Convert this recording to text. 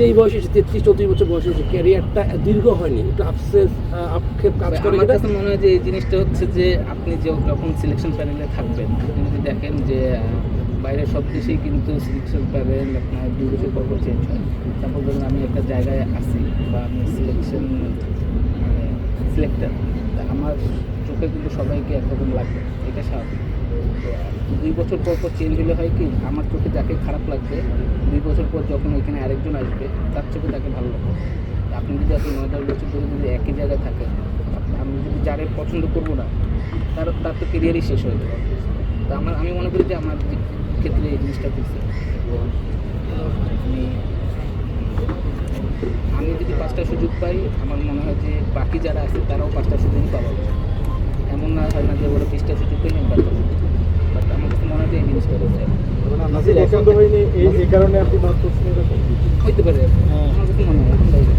যে এই বয়সে এসে তেত্রিশ চৌত্রিশ বছর বয়সে এসে ক্যারিয়ারটা দীর্ঘ হয়নি একটু আফসেস আহ, আক্ষেপ কাজ করে আমার কাছে মনে হয় যে এই জিনিসটা হচ্ছে যে আপনি যে যখন সিলেকশন প্যানেলে থাকবেন আপনি যদি দেখেন যে বাইরের সব দেশেই কিন্তু সিলেকশন প্যানেল আপনার দুই বছর পর চেঞ্জ হয়। তারপর ধরুন আমি একটা জায়গায় আসি বা আমি সিলেকশন মানে সিলেক্টার আমার চোখে কিন্তু সবাইকে একরকম লাগবে এটা স্বাভাবিক। দুই বছর পর পর চেঞ্জ হলে হয় কি, আমার চোখে যাকে খারাপ লাগবে, দুই বছর পর যখন ওইখানে আরেকজন আসবে, তার চোখে তাকে ভালো লাগবে। আপনি যদি আপনি নয় দশ বছর ধরে যদি একই জায়গায় আপ- আমি যদি যারে পছন্দ করব না, তার তার তো কেরিয়ারই শেষ হয়ে যাবে। তো আমার, আমি মনে করি যে আমার ক্ষেত্রে এই জিনিসটা করছে আমি আমি যদি পাঁচটা সুযোগ পাই, আমার মনে হয় যে বাকি যারা আছে, তারাও পাঁচটা সুযোগই পাওয়া। এমন না হয় না যে ওরা বিশটা সুযোগ পেয়ে আমি পছন্দ হয়নি এই কারণে আপনি হইতে পারে। হ্যাঁ। আমার কাছে মনে হয়